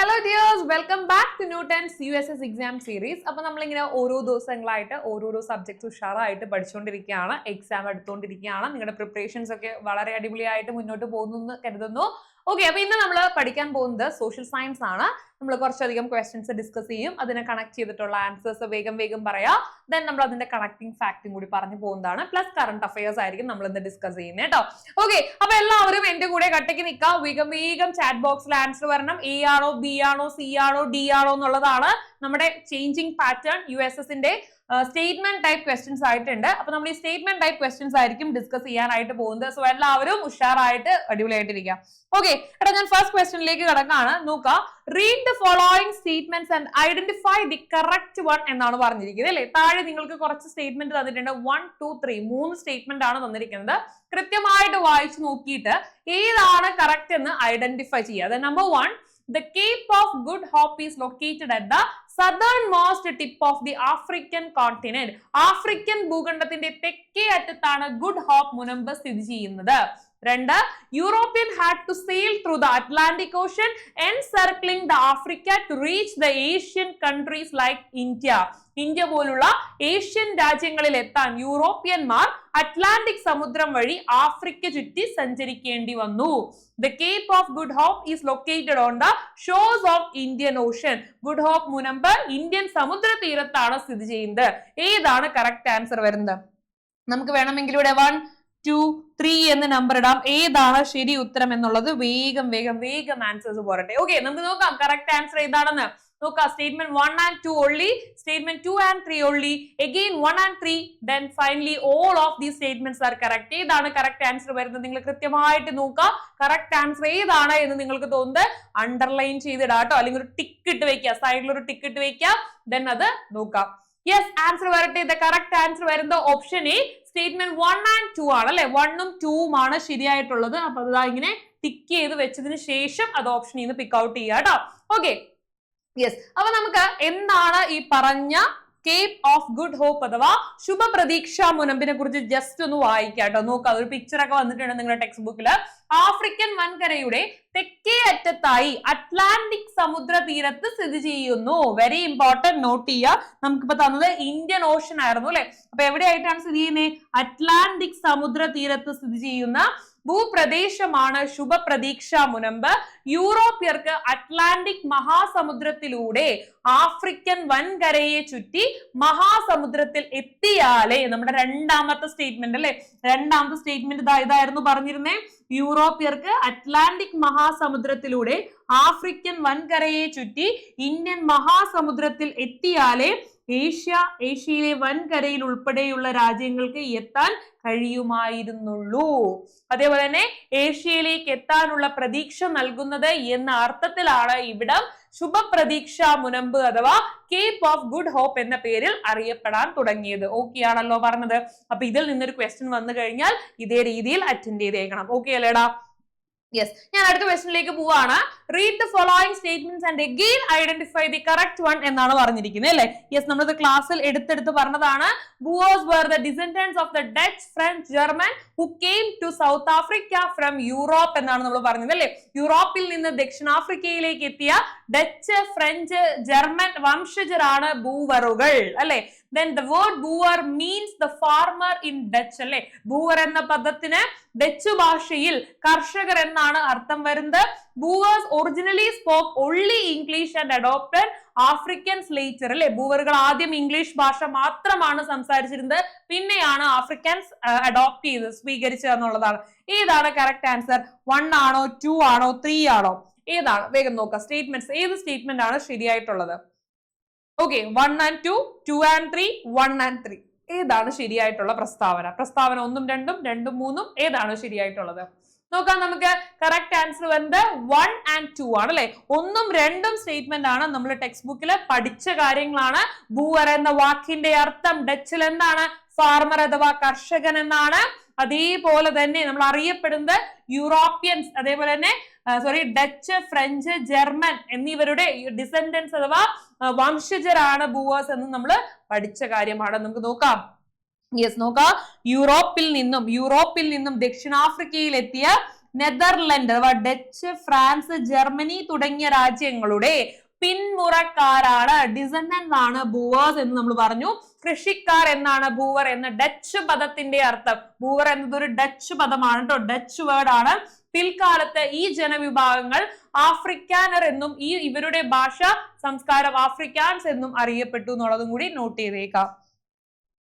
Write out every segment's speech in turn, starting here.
Hello dears welcome back to new tense U S S exam series അപ്പൊ നമ്മളിങ്ങനെ ഓരോ ദിവസങ്ങളായിട്ട് ഓരോരോ സബ്ജക്ട്സ് ഉഷാറായിട്ട് പഠിച്ചുകൊണ്ടിരിക്കുകയാണ് എക്സാം എടുത്തുകൊണ്ടിരിക്കുകയാണ് നിങ്ങളുടെ പ്രിപ്പറേഷൻസ് ഒക്കെ വളരെ അടിപൊളിയായിട്ട് മുന്നോട്ട് പോകുന്നു എന്ന് കരുതുന്നു. ഓക്കെ അപ്പൊ ഇന്ന് നമ്മൾ പഠിക്കാൻ പോകുന്നത് സോഷ്യൽ സയൻസ് ആണ്. നമ്മൾ കുറച്ചധികം ക്വസ്റ്റ്യൻസ് ഡിസ്കസ് ചെയ്യും അതിനെ കണക്ട് ചെയ്തിട്ടുള്ള ആൻസേഴ്സ് വേഗം വേഗം പറയാം. ദെൻ നമ്മൾ അതിന്റെ കണക്ടിങ് ഫാക്ടും കൂടി പറഞ്ഞു പോകുന്നതാണ്. പ്ലസ് കറണ്ട് അഫയേഴ്സ് ആയിരിക്കും നമ്മൾ ഇന്ന് ഡിസ്കസ് ചെയ്യുന്നത് കേട്ടോ. ഓക്കെ അപ്പൊ എല്ലാവരും എന്റെ കൂടെ കട്ടയ്ക്ക് നിൽക്കാം. വേഗം വേഗം ചാറ്റ് ബോക്സിൽ ആൻസർ വരണം. എ ആണോ ബി ആണോ സി ആണോ ഡി ആണോ എന്നുള്ളതാണ് നമ്മുടെ ചേഞ്ചിങ് പാറ്റേൺ യു എസ് എസിന്റെ സ്റ്റേറ്റ്മെന്റ് ടൈപ്പ് ക്വസ്റ്റ്യൻസ് ആയിട്ടുണ്ട്. അപ്പൊ നമ്മൾ ഈ സ്റ്റേറ്റ്മെന്റ് ടൈപ്പ് ക്വസ്റ്റ്യൻസ് ആയിരിക്കും ഡിസ്കസ് ചെയ്യാനായിട്ട് പോകുന്നത്. സോ എല്ലാവരും ഉഷാറായിട്ട് അടിപൊളിയായിട്ടിരിക്കാം ഓക്കെ എടാ ഞാൻ ഫസ്റ്റ് ക്വസ്റ്റ്യനിലേക്ക് കിടക്കാണ്. നോക്കുക read the following statements and identify the correct one എന്നാണ് പറഞ്ഞിരിക്കുന്നത് അല്ലേ? താഴെ നിങ്ങൾക്ക് കുറച്ച് സ്റ്റേറ്റ്മെന്റ് തന്നിട്ടുണ്ട്. വൺ ടു ത്രീ മൂന്ന് സ്റ്റേറ്റ്മെന്റ് ആണ് തന്നിരിക്കുന്നത്. കൃത്യമായിട്ട് വായിച്ചു നോക്കിയിട്ട് ഏതാണ് കറക്റ്റ് എന്ന് ഐഡന്റിഫൈ ചെയ്യുക. അതായത് number one the Cape of Good Hope is located at at the most tip of the African continent African ഭൂഖണ്ഡത്തിന്റെ തെക്കേ അറ്റത്താണ് ഗുഡ് ഹോപ്പ് മുനമ്പ് സ്ഥിതി ചെയ്യുന്നത്. രണ്ട് European had to sail through the Atlantic Ocean encircling the Africa to reach the Asian countries like India India പോലുള്ള Asian രാജ്യങ്ങളിൽ എത്താൻ യൂറോപ്യന്മാർ Atlantic സമുദ്രം വഴി ആഫ്രിക്ക ചുറ്റി സഞ്ചരിക്കേണ്ടി വന്നു. The Cape of Good Hope is located on the shows of Indian Ocean Good Hope Munambam Indian സമുദ്ര തീരത്താണ് സ്ഥിതി ചെയ്യുന്നത്. ഏതാണ് കറക്റ്റ് ആൻസർ വരുന്നത്? നമുക്ക് വേണമെങ്കിൽ ഇവിടെ വൺ ടു ത്രീ എന്ന് നമ്പർ ഇടാം. ഏതാണ് ശരി ഉത്തരം എന്നുള്ളത് വേഗം വേഗം വേഗം ആൻസേഴ്സ് പോരട്ടെ. ഓക്കെ നമുക്ക് നോക്കാം കറക്റ്റ് ആൻസർ ഏതാണെന്ന്. നോക്കാം statement one and two only statement two and three only again one and three then finally all of these statements are correct ഏതാണ് കറക്റ്റ് ആൻസർ വരുന്നത്? നിങ്ങൾ കൃത്യമായിട്ട് നോക്കുക കറക്റ്റ് ആൻസർ ഏതാണ് എന്ന് നിങ്ങൾക്ക് തോന്നുന്നത് അണ്ടർലൈൻ ചെയ്തിടാം കേട്ടോ അല്ലെങ്കിൽ ഒരു ടിക്ക് ഇട്ട് വെക്കുക സൈഡിൽ ഒരു ടിക്ക് ഇട്ട് വെക്കുക ദെൻ അത് നോക്കാം. യെസ് ആൻസർ വരട്ടെ. ദ കറക്റ്റ് ആൻസർ വരുന്ന option A statement one and two ആണ് അല്ലെ? വണ്ണും ടൂവും ആണ് ശരിയായിട്ടുള്ളത്. അപ്പൊ അതാ ഇങ്ങനെ ടിക്ക് ചെയ്ത് വെച്ചതിന് ശേഷം അത് ഓപ്ഷൻ ഇന്ന് പിക്ക് ഔട്ട് ചെയ്യാം കേട്ടോ ഓക്കെ യെസ് അപ്പൊ നമുക്ക് എന്താണ് ഈ പറഞ്ഞ കേപ്പ് ഓഫ് ഗുഡ് ഹോപ്പ് അഥവാ ശുഭപ്രതീക്ഷ മുനമ്പിനെ കുറിച്ച് ജസ്റ്റ് ഒന്ന് വായിക്കാട്ടോ നോക്കാം ഒരു പിക്ചർ ഒക്കെ വന്നിട്ടുണ്ട് നിങ്ങളുടെ ടെക്സ്റ്റ് ബുക്കിൽ ആഫ്രിക്കൻ വൻകരയുടെ തെക്കേ അറ്റത്തായി അറ്റ്ലാന്റിക് സമുദ്ര തീരത്ത് സ്ഥിതി ചെയ്യുന്നു. വെരി ഇമ്പോർട്ടന്റ് നോട്ട് ചെയ്യുക നമുക്കിപ്പോ തന്നത് ഇന്ത്യൻ ഓഷൻ ആയിരുന്നു അല്ലെ? അപ്പൊ എവിടെയായിട്ടാണ് സ്ഥിതി ചെയ്യുന്നത് അറ്റ്ലാന്റിക് സമുദ്ര തീരത്ത് സ്ഥിതി ചെയ്യുന്ന ഭൂപ്രദേശമാണ് ശുഭപ്രതീക്ഷ മുനമ്പ്. യൂറോപ്യർക്ക് അറ്റ്ലാന്റിക് മഹാസമുദ്രത്തിലൂടെ ആഫ്രിക്കൻ വൻകരയെ ചുറ്റി മഹാസമുദ്രത്തിൽ എത്തിയാലേ നമ്മുടെ രണ്ടാമത്തെ സ്റ്റേറ്റ്മെന്റ് അല്ലെ? രണ്ടാമത്തെ സ്റ്റേറ്റ്മെന്റ് ഇതായതായിരുന്നു പറഞ്ഞിരുന്നേ. യൂറോപ്യർക്ക് അറ്റ്ലാന്റിക് മഹാസമുദ്രത്തിലൂടെ ആഫ്രിക്കൻ വൻകരയെ ചുറ്റി ഇന്ത്യൻ മഹാസമുദ്രത്തിൽ എത്തിയാലേ ഏഷ്യ ഏഷ്യയിലെ വൻകരയിൽ ഉൾപ്പെടെയുള്ള രാജ്യങ്ങൾക്ക് എത്താൻ കഴിയുമായിരുന്നുള്ളൂ. അതേപോലെ തന്നെ ഏഷ്യയിലേക്ക് എത്താനുള്ള പ്രതീക്ഷ നൽകുന്നത് എന്ന അർത്ഥത്തിലാണ് ഇവിടം. ശുഭപ്രതീക്ഷ മുനമ്പ് അഥവാ കേപ്പ് ഓഫ് ഗുഡ് ഹോപ്പ് എന്ന പേരിൽ അറിയപ്പെടാൻ തുടങ്ങിയത്. ഓക്കെ ആണല്ലോ പറഞ്ഞത്. അപ്പൊ ഇതിൽ നിന്നൊരു ക്വസ്റ്റ്യൻ വന്നു കഴിഞ്ഞാൽ ഇതേ രീതിയിൽ അറ്റൻഡ് ചെയ്തേക്കണം. ഓക്കെ അല്ലേടാ? യെസ് ഞാൻ അടുത്ത ക്വസ്റ്റനിലേക്ക് പോവാണ്. Read the following statements and again identify the correct one എന്നാണ് പറഞ്ഞിരിക്കുന്നത് അല്ലേ? യെസ് നമ്മളിത് ക്ലാസ്സിൽ എടുത്തെടുത്ത് പറഞ്ഞതാണ്. Boers were the descendants of the Dutch French German who came to South Africa from Europe എന്നാണ് നമ്മൾ പറഞ്ഞത് അല്ലേ? യൂറോപ്പിൽ നിന്ന് ദക്ഷിണാഫ്രിക്കയിലേക്ക് എത്തിയ ഡച്ച് ഫ്രഞ്ച് ജർമ്മൻ വംശജരാണ് ബൂവറുകൾ അല്ലെ? Then the word Boer means the farmer in Dutch അല്ലെ? ബൂവർ എന്ന പദത്തിന് ഡച്ച് ഭാഷയിൽ കർഷകർ എന്നാണ് അർത്ഥം വരുന്നത്. Boers originally spoke only English and adopted African സ്ലേച്ചർ അല്ലെ? ബൂവറുകൾ ആദ്യം ഇംഗ്ലീഷ് ഭാഷ മാത്രമാണ് സംസാരിച്ചിരുന്നത്. പിന്നെയാണ് ആഫ്രിക്കൻസ് അഡോപ്റ്റ് ചെയ്ത് സ്വീകരിച്ചത് എന്നുള്ളതാണ്. ഏതാണ് കറക്റ്റ് ആൻസർ വൺ ആണോ ടു ആണോ ത്രീ ആണോ? ഏതാണ്? വേഗം നോക്കാം. സ്റ്റേറ്റ്മെന്റ്സ് ഏത് സ്റ്റേറ്റ്മെന്റ് ആണ് ശരിയായിട്ടുള്ളത്? Okay one and two two and three one and three ഏതാണ് ശരിയായിട്ടുള്ള പ്രസ്താവന? പ്രസ്താവന ഒന്നും രണ്ടും രണ്ടും മൂന്നും ഏതാണ് ശരിയായിട്ടുള്ളത്? നോക്കാം നമുക്ക് കറക്റ്റ് ആൻസർ വരുന്നത് വൺ ആൻഡ് ടു ആണ് അല്ലെ? ഒന്നും രണ്ടും സ്റ്റേറ്റ്മെന്റ് ആണ് നമ്മൾ ടെക്സ്റ്റ് ബുക്കിൽ പഠിച്ച കാര്യങ്ങളാണ്. ബൂവർ എന്ന വാക്കിന്റെ അർത്ഥം ഡച്ചിൽ എന്താണ്? ഫാർമർ അഥവാ കർഷകൻ എന്നാണ്. അതേപോലെ തന്നെ നമ്മൾ അറിയപ്പെടുന്നത് യൂറോപ്യൻസ് അതേപോലെ തന്നെ സോറി ഡച്ച് ഫ്രഞ്ച് ജർമ്മൻ എന്നിവരുടെ ഡിസെൻഡൻസ് അഥവാ വംശജരാണ് ബൂവേഴ്സ് എന്ന് നമ്മൾ പഠിച്ച കാര്യമാണ്. നമുക്ക് നോക്കാം. യെസ് നോക്കാം. യൂറോപ്പിൽ നിന്നും യൂറോപ്പിൽ നിന്നും ദക്ഷിണാഫ്രിക്കയിൽ എത്തിയ നെതർലൻഡ് അഥവാ ഡച്ച് ഫ്രാൻസ് ജർമ്മനി തുടങ്ങിയ രാജ്യങ്ങളുടെ പിന്മുറക്കാരാണ് ഡിസൻഡൻസ് ആണ് ബൂവേഴ്സ് എന്ന് നമ്മൾ പറഞ്ഞു. കൃഷിക്കാർ എന്നാണ് ബൂവർ എന്ന ഡച്ച് പദത്തിന്റെ അർത്ഥം. ബൂവർ എന്നത് ഒരു ഡച്ച് പദമാണ് കേട്ടോ ഡച്ച് വേർഡ് ആണ്. പിൽക്കാലത്ത് ഈ ജനവിഭാഗങ്ങൾ ആഫ്രിക്കാനർ എന്നും ഈ ഇവരുടെ ഭാഷ സംസ്കാരം ആഫ്രിക്കാൻസ് എന്നും അറിയപ്പെട്ടു എന്നുള്ളതും കൂടി നോട്ട് ചെയ്തേക്കാം.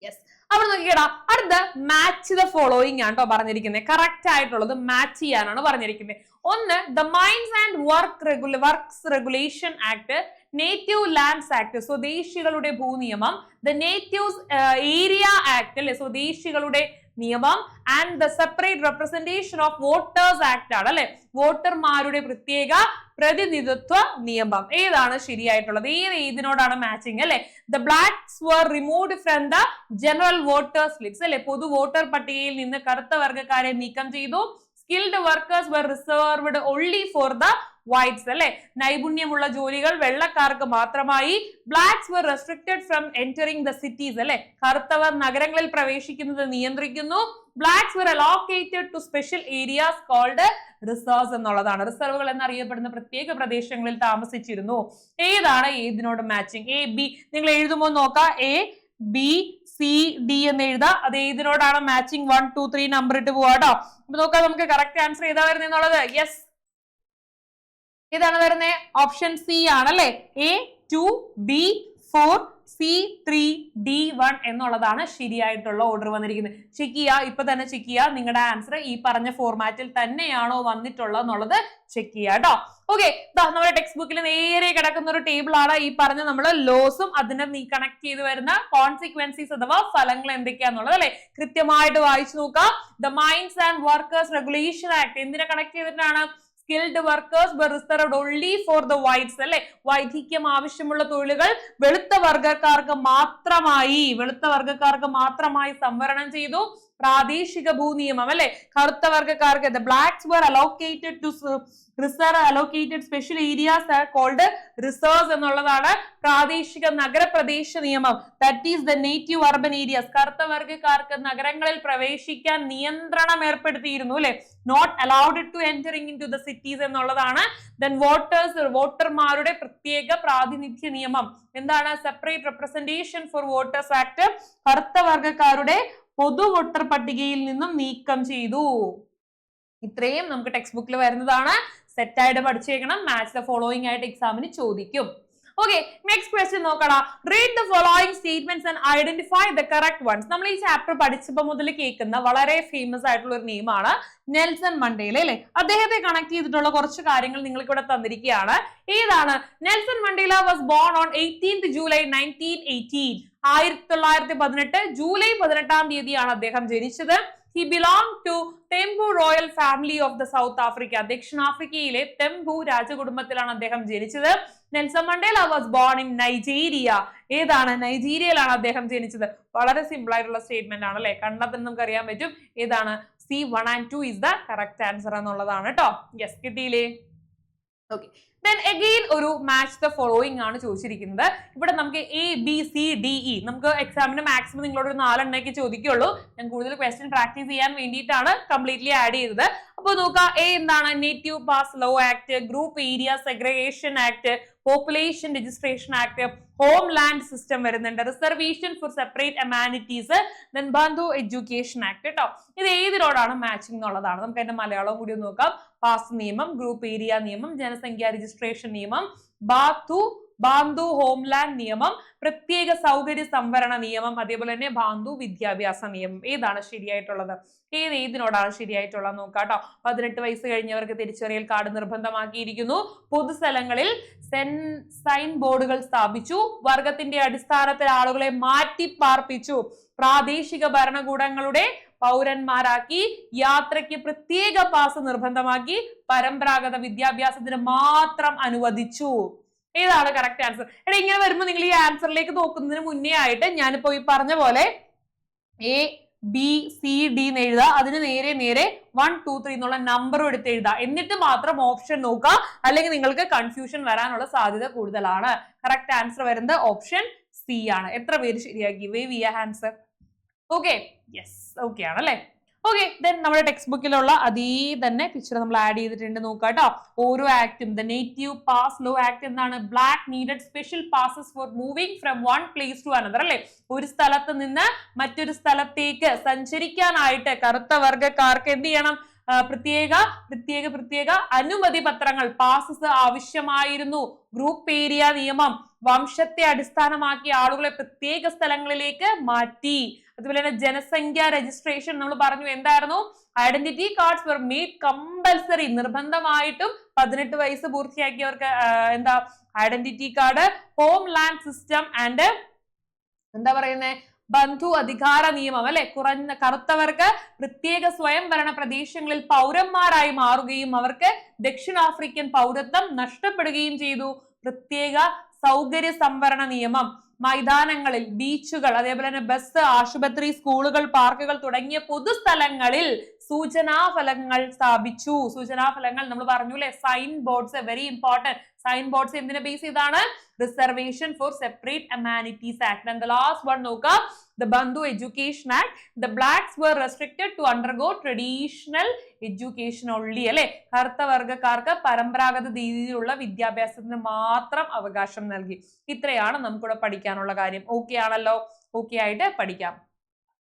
യെസ് അവിടെ നോക്കിക്കടാ അടുത്ത മാച്ച് ദ ഫോളോയിങ് ആണ് കേട്ടോ പറഞ്ഞിരിക്കുന്നത് കറക്റ്റ് ആയിട്ടുള്ളത് മാച്ച് ചെയ്യാനാണ് പറഞ്ഞിരിക്കുന്നത് ഒന്ന് the mines and work regula works regulation act native lands act സ്വദേശികളുടെ ഭൂനിയമം ദ നേറ്റീവ്സ് ഏരിയ ആക്ട് അല്ലെ സ്വദേശികളുടെ നിയമം and the separate representation of voters act ആണ് അല്ലെ? വോട്ടർമാരുടെ പ്രത്യേക പ്രതിനിധിത്വ നിയമം. ഏതാണ് ശരിയായിട്ടുള്ളത്? ഏത് ഏതിനോടാണ് മാച്ചിങ് അല്ലെ? The blacks were removed from the general voters list അല്ലെ? പൊതു വോട്ടർ പട്ടികയിൽ നിന്ന് കറുത്ത വർഗക്കാരെ നീക്കം ചെയ്തു. Skilled workers were reserved only for the whites അല്ലെ? നൈപുണ്യമുള്ള ജോലികൾ വെള്ളക്കാർക്ക് മാത്രമായി. Blacks were restricted from entering the cities അല്ലെ? കറുത്തവർ നഗരങ്ങളിൽ പ്രവേശിക്കുന്നത് നിയന്ത്രിക്കുന്നു. Blacks were allocated to special areas called reserves എന്നുള്ളതാണ്. റിസർവുകൾ എന്നറിയപ്പെടുന്ന പ്രത്യേക പ്രദേശങ്ങളിൽ താമസിച്ചിരുന്നു. ഏതാണ് ഏതിനോട് മാച്ചിങ് എ ബി നിങ്ങൾ എഴുതുമ്പോൾ നോക്കാം. എ ബി സി ഡി എന്ന് എഴുതാ. അത് ഏതിനോടാണ് matching one two three number ഇട്ട് പോവാട്ടോ അപ്പൊ നോക്കാം നമുക്ക് കറക്റ്റ് ആൻസർ ഏതാ വരുന്നത് എന്നുള്ളത്? യെസ് ഏതാണ് വരുന്നത് ഓപ്ഷൻ സി ആണല്ലേ? A two B four C three D one എന്നുള്ളതാണ് ശരിയായിട്ടുള്ള ഓർഡർ വന്നിരിക്കുന്നത്. ചെക്ക് ചെയ്യുക ഇപ്പൊ തന്നെ ചെക്ക് ചെയ്യുക നിങ്ങളുടെ ആൻസർ ഈ പറഞ്ഞ ഫോർമാറ്റിൽ തന്നെയാണോ വന്നിട്ടുള്ളത് എന്നുള്ളത് ചെക്ക് ചെയ്യുക കേട്ടോ ഓക്കെ നമ്മുടെ ടെക്സ്റ്റ് ബുക്കിൽ നേരെ കിടക്കുന്ന ഒരു ടേബിൾ ആണ്. ഈ പറഞ്ഞ നമ്മൾ ലോസും അതിനെ നീ കണക്ട് ചെയ്ത് വരുന്ന കോൺസിക്വൻസീസ് അഥവാ ഫലങ്ങൾ എന്തൊക്കെയാന്നുള്ളത് അല്ലെ? കൃത്യമായിട്ട് വായിച്ചു നോക്കാം. The mines and workers regulation act എന്തിനെ കണക്ട് ചെയ്തിട്ടാണ്? Skilled workers were reserved only for the whites അല്ലെ? വൈദിക്യം ആവശ്യമുള്ള തൊഴിലുകൾ വെളുത്ത വർഗക്കാർക്ക് മാത്രമായി വെളുത്ത വർഗക്കാർക്ക് മാത്രമായി സംവരണം ചെയ്തു. പ്രാദേശിക ഭൂനിയമം അല്ലെ? കറുത്ത വർഗക്കാർക്ക് the blacks were allocated to reserve allocated special areas are called reserves എന്നുള്ളതാണ് പ്രാദേശിക നഗരപ്രദേശ നിയമം. That is the native urban areas കറുത്ത വർഗക്കാർക്ക് നഗരങ്ങളിൽ പ്രവേശിക്കാൻ നിയന്ത്രണം ഏർപ്പെടുത്തിയിരുന്നു അല്ലെ? Not allowed to entering into the cities എന്നുള്ളതാണ്. ദെൻ വോട്ടേഴ്സ് വോട്ടർമാരുടെ പ്രത്യേക പ്രാതിനിധ്യ നിയമം. എന്താണ്? Separate representation for voters act കറുത്ത വർഗക്കാരുടെ പൊതു വോട്ടർ പട്ടികയിൽ നിന്നും നീക്കം ചെയ്തു. ഇത്രയും നമുക്ക് ടെക്സ്റ്റ് ബുക്കിൽ വരുന്നതാണ്. സെറ്റ് ആയിട്ട് പഠിച്ചേക്കണം. മാച്ച് ദ ഫോളോയിങ് ആയിട്ട് എക്സാമിന് ചോദിക്കും. ഓക്കെ നെക്സ്റ്റ് ക്വസ്റ്റ്യൻ നോക്കടാ. Read the following statements and identify the correct ones നമ്മൾ ഈ ചാപ്റ്റർ പഠിച്ചപ്പോൾ മുതൽ കേൾക്കുന്ന വളരെ ഫേമസ് ആയിട്ടുള്ള ഒരു നെയിമാണ് നെൽസൺ മണ്ടേല അല്ലെ? അദ്ദേഹത്തെ കണക്ട് ചെയ്തിട്ടുള്ള കുറച്ച് കാര്യങ്ങൾ നിങ്ങൾക്ക് ഇവിടെ തന്നിരിക്കുകയാണ്. ഏതാണ്? Nelson Mandela was born on eighteenth July nineteen eighteen ആയിരത്തി തൊള്ളായിരത്തി പതിനെട്ട് ജൂലൈ പതിനെട്ടാം തീയതിയാണ് അദ്ദേഹം ജനിച്ചത്. He belong to Thembu royal family of the South Africa ദക്ഷിണാഫ്രിക്കയിലെ തെമ്പു രാജകുടുംബത്തിലാണ് അദ്ദേഹം ജനിച്ചത്. Nelson Mandela was born in Nigeria ഏതാണ്? നൈജീരിയയിലാണ് അദ്ദേഹം ജനിച്ചത്. വളരെ സിമ്പിൾ ആയിട്ടുള്ള സ്റ്റേറ്റ്മെന്റ് ആണ് അല്ലെ? കണ്ടാൽ തന്നെ നമുക്ക് അറിയാൻ പറ്റും ഏതാണ്? C one and two is the correct answer എന്നുള്ളതാണ് കേട്ടോ. യെസ് കിട്ടിയില്ലേ? ഓക്കെ ദെൻ അഗെയിൻ ഒരു മാച്ച് ദ ഫോളോയിങ് ആണ് ചോദിച്ചിരിക്കുന്നത്. ഇവിടെ നമുക്ക് A B C D E നമുക്ക് എക്സാമിന് മാക്സിമം നിങ്ങളോട് ഒരു നാലെണ്ണയ്ക്ക് ചോദിക്കുള്ളൂ. ഞാൻ കൂടുതൽ ക്വസ്റ്റ്യൻ പ്രാക്ടീസ് ചെയ്യാൻ വേണ്ടിയിട്ടാണ് കംപ്ലീറ്റ്ലി ആഡ് ചെയ്തത്. അപ്പോൾ നോക്കാം എ എന്താണ്? Native pass law act group area segregation act population registration act home land system വരുന്നുണ്ട്. Reservation for separate amenities then Bantu education act കേട്ടോ. ഇത് ഏതിനോടാണ് മാച്ചിങ് എന്നുള്ളതാണ്. നമുക്ക് അതിന്റെ മലയാളം കൂടി നോക്കാം. പാസ് നിയമം ഗ്രൂപ്പ് ഏരിയ നിയമം ജനസംഖ്യ രജിസ്ട്രേഷൻ നിയമം ബാത്തു ബാന്തു ഹോംലാൻഡ് നിയമം പ്രത്യേക സൗകര്യ സംവരണ നിയമം അതേപോലെ തന്നെ ബാന്തു വിദ്യാഭ്യാസ നിയമം. ഏതാണ് ശരിയായിട്ടുള്ളത്? ഏത് ഏതിനോടാണ് ശരിയായിട്ടുള്ളത് നോക്കാം കേട്ടോ പതിനെട്ട് വയസ്സ് കഴിഞ്ഞവർക്ക് തിരിച്ചറിയൽ കാർഡ് നിർബന്ധമാക്കിയിരിക്കുന്നു. പൊതുസ്ഥലങ്ങളിൽ സെൻ സൈൻ ബോർഡുകൾ സ്ഥാപിച്ചു. വർഗത്തിന്റെ അടിസ്ഥാനത്തിൽ ആളുകളെ മാറ്റി പാർപ്പിച്ചു പ്രാദേശിക ഭരണകൂടങ്ങളുടെ പൗരന്മാരാക്കി യാത്രയ്ക്ക് പ്രത്യേക പാസ് നിർബന്ധമാക്കി പരമ്പരാഗത വിദ്യാഭ്യാസത്തിന് മാത്രം അനുവദിച്ചു. ഏതാണ് കറക്റ്റ് ആൻസർ എടാ ഇങ്ങനെ വരുമ്പോൾ നിങ്ങൾ ഈ ആൻസറിലേക്ക് നോക്കുന്നതിന് മുന്നേ ആയിട്ട് ഞാനിപ്പോ ഈ പറഞ്ഞ പോലെ എ ബി സി ഡി എന്ന് എഴുതുക അതിന് നേരെ നേരെ വൺ ടു ത്രീ എന്നുള്ള നമ്പറും എടുത്ത് എഴുതുക എന്നിട്ട് മാത്രം ഓപ്ഷൻ നോക്കുക. അല്ലെങ്കിൽ നിങ്ങൾക്ക് കൺഫ്യൂഷൻ വരാനുള്ള സാധ്യത കൂടുതലാണ്. കറക്റ്റ് ആൻസർ വരുന്നത് ഓപ്ഷൻ സി ആണ്. എത്ര പേര് ശരിയാക്കി? Way via answer okay yes okay ആണല്ലേ? ഓക്കെ ദെൻ നമ്മുടെ ടെക്സ്റ്റ് ബുക്കിലുള്ള അതേ തന്നെ പിക്ചർ നമ്മൾ ആഡ് ചെയ്തിട്ടുണ്ട് നോക്കാം കേട്ടോ ഓരോ ആക്ടും the native pass law act എന്താണ് black needed special passes for moving from one place to another അല്ലെ? ഒരു സ്ഥലത്ത് നിന്ന് മറ്റൊരു സ്ഥലത്തേക്ക് സഞ്ചരിക്കാനായിട്ട് കറുത്ത വർഗക്കാർക്ക് എന്ത് ചെയ്യണം? പ്രത്യേക പ്രത്യേക പ്രത്യേക അനുമതി പത്രങ്ങൾ പാസസ് ആവശ്യമായിരുന്നു. ഗ്രൂപ്പ് ഏരിയ നിയമം വംശത്തെ അടിസ്ഥാനമാക്കി ആളുകളെ പ്രത്യേക സ്ഥലങ്ങളിലേക്ക് മാറ്റി. അതുപോലെ തന്നെ ജനസംഖ്യ രജിസ്ട്രേഷൻ നമ്മൾ പറഞ്ഞു എന്തായിരുന്നു? Identity cards were made compulsory നിർബന്ധമായിട്ടും പതിനെട്ട് വയസ്സ് പൂർത്തിയാക്കിയവർക്ക് എന്താ identity card home land system and എന്താ പറയുന്നത് ബന്ധു അധികാര നിയമം അല്ലെ? കുറഞ്ഞ കറുത്തവർക്ക് പ്രത്യേക സ്വയംഭരണ പ്രദേശങ്ങളിൽ പൗരന്മാരായി മാറുകയും അവർക്ക് ദക്ഷിണാഫ്രിക്കൻ പൗരത്വം നഷ്ടപ്പെടുകയും ചെയ്തു. പ്രത്യേക സൗകര്യ സംവരണ നിയമം. മൈതാനങ്ങളിൽ ബീച്ചുകൾ അതേപോലെ തന്നെ ബസ് ആശുപത്രി സ്കൂളുകൾ പാർക്കുകൾ തുടങ്ങിയ പൊതുസ്ഥലങ്ങളിൽ സൂചനാഫലങ്ങൾ സ്ഥാപിച്ചു. സൂചനാഫലങ്ങൾ നമ്മൾ പറഞ്ഞു അല്ലെ sign boards very important sign boards എന്തിനെ ബേസ് ചെയ്താണ്? Reservation for separate amenities act and the last one നോക്കാം. The Bandhu Education Act, the blacks were restricted to undergo traditional education only അല്ലെ? കറുത്ത വർഗക്കാർക്ക് പരമ്പരാഗത രീതിയിലുള്ള വിദ്യാഭ്യാസത്തിന് മാത്രം അവകാശം നൽകി. ഇത്രയാണ് നമുക്കിവിടെ പഠിക്കാനുള്ള കാര്യം. ഓക്കെ ആണല്ലോ? ഓക്കെ ആയിട്ട് പഠിക്കാം.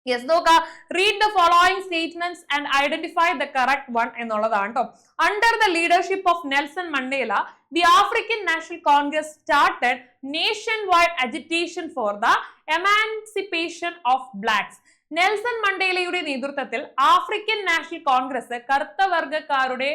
യെസ് നോക്കാം. Read the following statements and identify the correct one എന്നുള്ളതാണ് കേട്ടോ under the leadership of Nelson Mandela the African National Congress started nationwide agitation for the emancipation of blacks Nelson മണ്ടേലയുടെ നേതൃത്വത്തിൽ African National Congress കറുത്ത വർഗക്കാരുടെ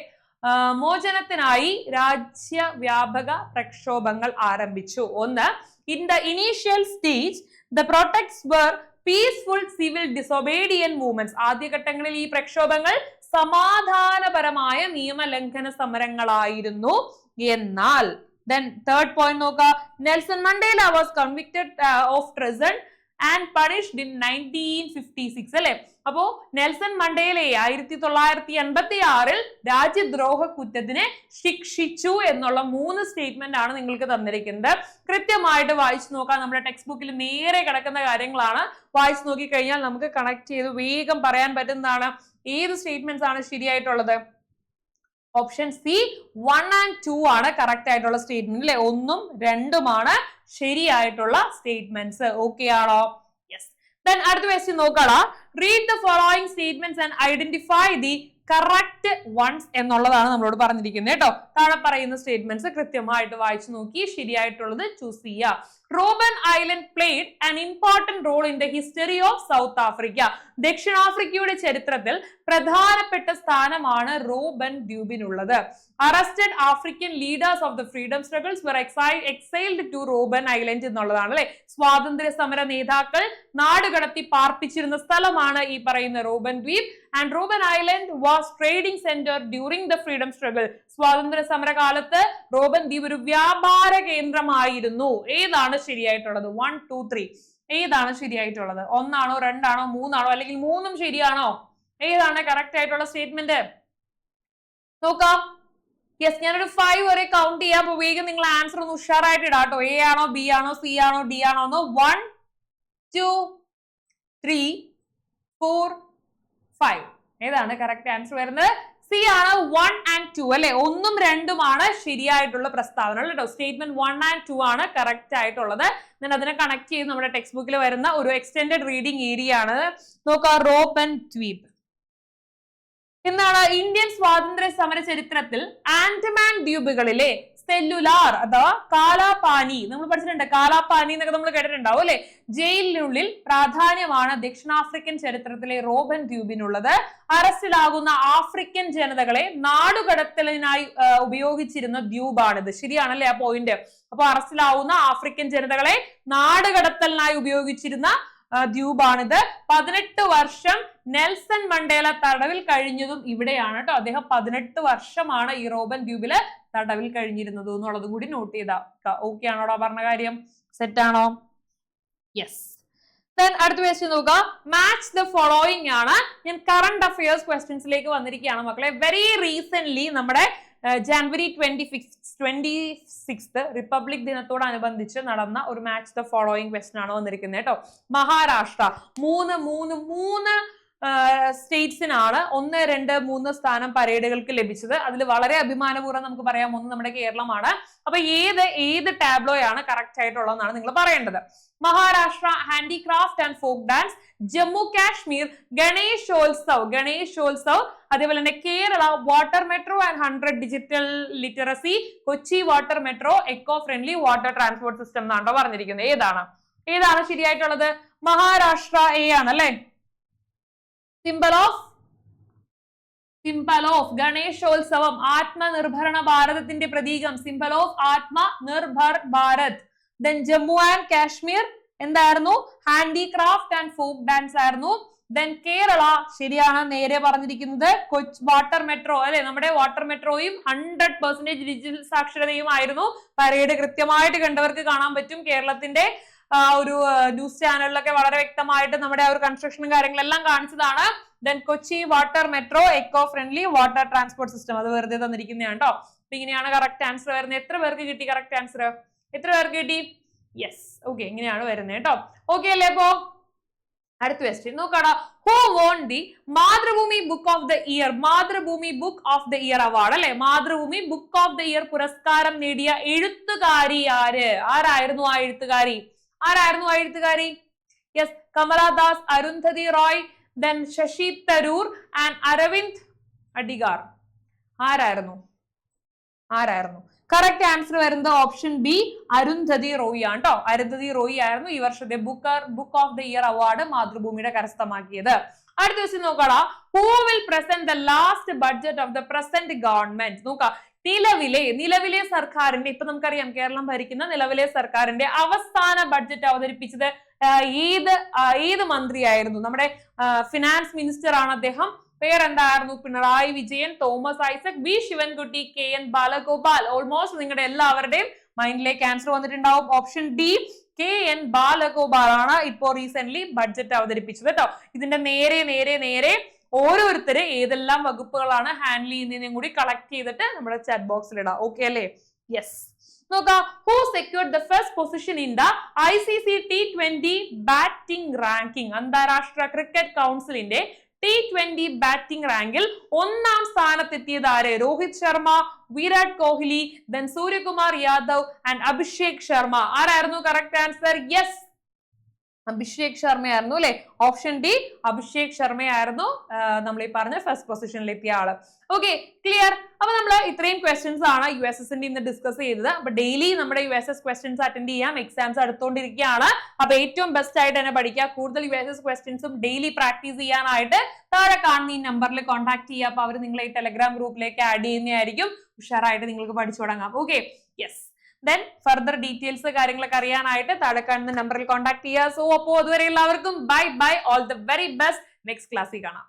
മോചനത്തിനായി രാജ്യവ്യാപക പ്രക്ഷോഭങ്ങൾ ആരംഭിച്ചു. ഒന്ന് in the initial stage the protests were peaceful civil disobedience movements ആദ്യഘട്ടങ്ങളിൽ ഈ പ്രക്ഷോഭങ്ങൾ സമാധാനപരമായ നിയമലംഘന സമരങ്ങളായിരുന്നു. എന്നാൽ ദെൻ തേർഡ് പോയിന്റ് നോക്കുക Nelson Mandela was convicted of treason and punished in nineteen fifty six അല്ലെ? അപ്പോ നെൽസൺ മണ്ടേലെ ആയിരത്തി തൊള്ളായിരത്തി എൺപത്തി ആറിൽ രാജ്യദ്രോഹ കുറ്റത്തിന് ശിക്ഷിച്ചു എന്നുള്ള മൂന്ന് സ്റ്റേറ്റ്മെന്റ് ആണ് നിങ്ങൾക്ക് തന്നിരിക്കുന്നത്. കൃത്യമായിട്ട് വായിച്ചു നോക്കാം. നമ്മുടെ ടെക്സ്റ്റ് ബുക്കിൽ നേരെ കിടക്കുന്ന കാര്യങ്ങളാണ്. വായിച്ചു നോക്കി കഴിഞ്ഞാൽ നമുക്ക് കണക്ട് ചെയ്ത് വേഗം പറയാൻ പറ്റുന്നതാണ്. ഏത് സ്റ്റേറ്റ്മെന്റ്സ് ആണ് ശരിയായിട്ടുള്ളത്? Option C one and two ആണ് കറക്റ്റ് ആയിട്ടുള്ള സ്റ്റേറ്റ്മെന്റ് അല്ലെ ഒന്നും രണ്ടുമാണ് ശരിയായിട്ടുള്ള സ്റ്റേറ്റ്മെന്റ്സ് ഓക്കെ ആണോ? യെസ് ദെൻ അടുത്ത question നോക്കാടാ read the following statements and identify the correct ones എന്നുള്ളതാണ് നമ്മളോട് പറഞ്ഞിരിക്കുന്നത് കേട്ടോ. താഴെ പറയുന്ന സ്റ്റേറ്റ്മെന്റ്സ് കൃത്യമായിട്ട് വായിച്ചു നോക്കി ശരിയായിട്ടുള്ളത് ചൂസ് ചെയ്യുക. Robben Island played an important role in the history of South Africa ദക്ഷിണാഫ്രിക്കയുടെ ചരിത്രത്തിൽ പ്രധാനപ്പെട്ട സ്ഥാനമാണ് Robben ദ്വീപിനുള്ളത്. Arrested African leaders of the freedom struggles were exi exiled to Robben Island എന്നുള്ളതാണ് അല്ലെ സ്വാതന്ത്ര്യ സമര നേതാക്കൾ നാടുകടത്തി പാർപ്പിച്ചിരുന്ന സ്ഥലമാണ് ഈ പറയുന്ന റോബൻ ദ്വീപ്. And Robben Island was trading centre during the freedom struggle സ്വാതന്ത്ര്യ സമര കാലത്ത് റോബൻ ദ്വീപ് ഒരു വ്യാപാര കേന്ദ്രമായിരുന്നു. ഏതാണ് ശരിയായിട്ടുള്ളത്. വൺ ടു ത്രീ ഏതാണ് ശരിയായിട്ടുള്ളത്? ഒന്നാണോ രണ്ടാണോ മൂന്നാണോ അല്ലെങ്കിൽ മൂന്നും ശരിയാണോ? ഏതാണ് കറക്റ്റ് ആയിട്ടുള്ള സ്റ്റേറ്റ്മെന്റ് നോക്കാം. യെസ് ഞാനൊരു ഫൈവ് വരെ കൗണ്ട് ചെയ്യാൻ അപ്പൊ നിങ്ങൾ ആൻസർ ഒന്ന് ഉഷാറായിട്ട് ഇടാം കേട്ടോ. എ ആണോ ബി ആണോ സി ആണോ ഡി ആണോ എന്ന്. One two three four five ഏതാണ് കറക്റ്റ് ആൻസർ വരുന്നത്? സി ആണ് വൺ ആൻഡ് ടു അല്ലെ? ഒന്നും രണ്ടുമാണ് ശരിയായിട്ടുള്ള പ്രസ്താവനകൾ കേട്ടോ. സ്റ്റേറ്റ്മെന്റ് വൺ ആൻഡ് ടു ആണ് കറക്റ്റ് ആയിട്ടുള്ളത്. ഞാൻ അതിനെ കണക്ട് ചെയ്ത് നമ്മുടെ ടെക്സ്റ്റ് ബുക്കിൽ വരുന്ന ഒരു എക്സ്റ്റെൻഡഡ് റീഡിംഗ് ഏരിയ ആണ്. നോക്കാം റോപ്പ് ആൻഡ് ട്വീപ് എന്താണ്? ഇന്ത്യൻ സ്വാതന്ത്ര്യ സമര ചരിത്രത്തിൽ ആൻഡമാൻ ദ്വീപുകളിലെ സെല്ലുലാർ അഥവാ കാലാപാനി. നമ്മൾ പഠിച്ചിട്ടുണ്ട് കാലാപാനി എന്നൊക്കെ നമ്മൾ കേട്ടിട്ടുണ്ടാവും അല്ലെ? ജയിലിനുള്ളിൽ പ്രാധാന്യമാണ് ദക്ഷിണാഫ്രിക്കൻ ചരിത്രത്തിലെ റോബൻ ദ്വീപിനുള്ളത്. അറസ്റ്റിലാകുന്ന ആഫ്രിക്കൻ ജനതകളെ നാടുകടത്തലിനായി ഉപയോഗിച്ചിരുന്ന ദ്വീപാണിത്. ശരിയാണല്ലേ ആ പോയിന്റ് അപ്പൊ അറസ്റ്റിലാവുന്ന ആഫ്രിക്കൻ ജനതകളെ നാടുകടത്തലിനായി ഉപയോഗിച്ചിരുന്ന ദ്വീപാണിത്. പതിനെട്ട് വർഷം നെൽസൺ മണ്ടേല തടവിൽ കഴിഞ്ഞതും ഇവിടെയാണ് കേട്ടോ. അദ്ദേഹം പതിനെട്ട് വർഷമാണ് ഈ റോബൻ ദ്വീപിൽ തടവിൽ കഴിഞ്ഞിരുന്നത് എന്നുള്ളത് കൂടി നോട്ട് ചെയ്താ. ഓക്കെ ആണോടാ പറഞ്ഞ കാര്യം? സെറ്റ് ആണോ? യെസ് അടുത്ത ക്വസ്റ്റ്യൻ നോക്കുക മാച്ച് ദ ഫോളോയിങ് ആണ്. ഞാൻ കറണ്ട് അഫയേഴ്സ് ക്വസ്റ്റ്യൻസിലേക്ക് വന്നിരിക്കുകയാണ് മക്കളെ. വെരി റീസെന്റ് നമ്മുടെ January twenty six twenty six Republic ദിനത്തോടനുബന്ധിച്ച് നടന്ന ഒരു മാച്ച് ദ ഫോളോയിങ് ക്വസ്റ്റൻ ആണ് വന്നിരിക്കുന്നത് കേട്ടോ. മഹാരാഷ്ട്ര മൂന്ന് മൂന്ന് മൂന്ന് സ്റ്റേറ്റ്സിനാണ് ഒന്ന് രണ്ട് മൂന്ന് സ്ഥാനം പരേഡുകൾക്ക് ലഭിച്ചത്. അതിൽ വളരെ അഭിമാനപൂർവം നമുക്ക് പറയാം ഒന്ന് നമ്മുടെ കേരളമാണ്. അപ്പൊ ഏത് ഏത് ടാബ്ലോയാണ് കറക്റ്റ് ആയിട്ടുള്ളതെന്നാണ് നിങ്ങൾ പറയേണ്ടത്. Maharashtra handicraft and folk dance Jammu Kashmir Ganeshotsav Ganeshotsav അതേപോലെ തന്നെ Kerala water metro and hundred digital literacy Kochi water metro eco friendly water transport system എന്നാണോ പറഞ്ഞിരിക്കുന്നത്. ഏതാണ്? ഏതാണ് ശരിയായിട്ടുള്ളത്? മഹാരാഷ്ട്ര എ ആണ് അല്ലെ symbol of symbol of Ganeshotsavam ആത്മനിർഭരണ ഭാരതത്തിന്റെ പ്രതീകം symbol of Atmanirbhar Bharat then Jammu and Kashmir എന്തായിരുന്നു? ഹാൻഡിക്രാഫ്റ്റ് ആൻഡ് ഫോക്ക് ഡാൻസ് ആയിരുന്നു. ദെൻ കേരള ശരിയാണ് നേരെ പറഞ്ഞിരിക്കുന്നത്. കൊച്ച് വാട്ടർ മെട്രോ അല്ലെ? നമ്മുടെ വാട്ടർ മെട്രോയും ഹൺഡ്രഡ് പെർസെന്റേജ് ഡിജിറ്റൽ സാക്ഷരതയും ആയിരുന്നു. പരേഡ് കൃത്യമായിട്ട് കണ്ടവർക്ക് കാണാൻ പറ്റും കേരളത്തിന്റെ ഒരു ന്യൂസ് ചാനലിലൊക്കെ വളരെ വ്യക്തമായിട്ട് നമ്മുടെ ആ ഒരു കൺസ്ട്രക്ഷനും കാര്യങ്ങളെല്ലാം കാണിച്ചതാണ്. Then Kochi water metro eco friendly water transport system അത് വെറുതെ തന്നിരിക്കുന്നതാണ് കേട്ടോ. അപ്പൊ ഇങ്ങനെയാണ് കറക്റ്റ് ആൻസർ വരുന്നത്. എത്ര പേർക്ക് കിട്ടി കറക്റ്റ് ആൻസർ എത്ര പേർക്ക് കിട്ടി? യെസ് ഓക്കെ ഇങ്ങനെയാണ് വരുന്നത് കേട്ടോ. ഓക്കെ അല്ലേ അപ്പോ? അടുത്ത question നോക്കാടാ. Who won the Mathrubhumi book of the year Mathrubhumi book of the year award അല്ലെ? Mathrubhumi book of the year പുരസ്കാരം നേടിയ എഴുത്തുകാരി ആര്? ആരായിരുന്നു ആ എഴുത്തുകാരി? ആരായിരുന്നു ആ എഴുത്തുകാരി? Yes Kamala Das Arundhati Roy then Shashi Tharoor and Aravind Adiga ആരായിരുന്നു? ആരായിരുന്നു? കറക്റ്റ് ആൻസർ വരുന്നത് ഓപ്ഷൻ ബി അരുന്ധതി റോയി ആണ് കേട്ടോ അരുന്ധതി റോയി ആയിരുന്നു ഈ വർഷത്തെ Booker book of the year award മാതൃഭൂമിയുടെ കരസ്ഥമാക്കിയത്. അടുത്ത ദിവസം നോക്കടാ. Who will present the last budget of the present government നോക്കാം. നിലവിലെ നിലവിലെ സർക്കാരിന്റെ ഇപ്പൊ നമുക്കറിയാം കേരളം ഭരിക്കുന്ന നിലവിലെ സർക്കാരിന്റെ അവസാന ബഡ്ജറ്റ് അവതരിപ്പിച്ചത് ഏത് ഏത് മന്ത്രിയായിരുന്നു. നമ്മുടെ ഫിനാൻസ് മിനിസ്റ്റർ ആണ് അദ്ദേഹം. പേരെന്തായിരുന്നു? Pinarayi Vijayan Thomas Isaac V Sivankutty K N Balagopal. Almost നിങ്ങളുടെ എല്ലാവരുടെയും മൈൻഡിലേക്ക് ആൻസർ വന്നിട്ടുണ്ടാവും. Option D K N Balagopal ആണ് ഇപ്പോ റീസെന്റ് ബഡ്ജറ്റ് അവതരിപ്പിച്ചത് കേട്ടോ ഇതിന്റെ നേരെ നേരെ നേരെ ഓരോരുത്തര് ഏതെല്ലാം വകുപ്പുകളാണ് ഹാൻഡിൽ ചെയ്യുന്നതിനും കൂടി കളക്ട് ചെയ്തിട്ട് നമ്മുടെ ചാറ്റ് ബോക്സിൽ ഇടാം. ഓക്കെ അല്ലേ? യെസ് നോക്കാം who secured the first position in the I C C T twenty batting ranking അന്താരാഷ്ട്ര ക്രിക്കറ്റ് കൗൺസിലിന്റെ ടി ട്വന്റി ബാറ്റിംഗ് റാങ്കിൽ ഒന്നാം സ്ഥാനത്തെത്തിയത് ആര്? Rohit Sharma Virat Kohli then Suryakumar Yadav and Abhishek Sharma. ആരായിരുന്നു? കറക്റ്റ് ആൻസർ യെസ് അഭിഷേക് ശർമ്മയായിരുന്നു അല്ലെ? Option D Abhishek ശർമ്മയായിരുന്നു നമ്മൾ ഈ പറഞ്ഞ ഫസ്റ്റ് പൊസിഷനിൽ എത്തിയ ആൾ. ഓക്കെ ക്ലിയർ അപ്പൊ നമ്മൾ ഇത്രയും ക്വസ്റ്റ്യൻസ് ആണ് യു എസ് എസിന്റെ ഇന്ന് ഡിസ്കസ് ചെയ്തത്. അപ്പൊ ഡെയിലി നമ്മുടെ U S S questions attend ചെയ്യാം. എക്സാംസ് അടുത്തോണ്ടിരിക്കുകയാണ് അപ്പൊ ഏറ്റവും ബെസ്റ്റ് ആയിട്ട് തന്നെ പഠിക്കുക. കൂടുതൽ യു എസ് എസ് ക്വസ്റ്റ്യൻസും ഡെയിലി പ്രാക്ടീസ് ചെയ്യാനായിട്ട് താഴെ കാണുന്ന ഈ നമ്പറിൽ കോൺടാക്ട് ചെയ്യുക. അപ്പൊ അവർ നിങ്ങളെ ഈ ടെലഗ്രാം ഗ്രൂപ്പിലേക്ക് ആഡ് ചെയ്യുന്നതായിരിക്കും. ഉഷാറായിട്ട് നിങ്ങൾക്ക് പഠിച്ചു തുടങ്ങാം okay yes then further details കാര്യങ്ങളൊക്കെ അറിയാനായിട്ട് താഴെ കാണുന്ന നമ്പറിൽ കോൺടാക്ട് ചെയ്യുക. സോ അപ്പോൾ അതുവരെ എല്ലാവർക്കും bye bye all the very best next ക്ലാസ്സിൽ കാണാം.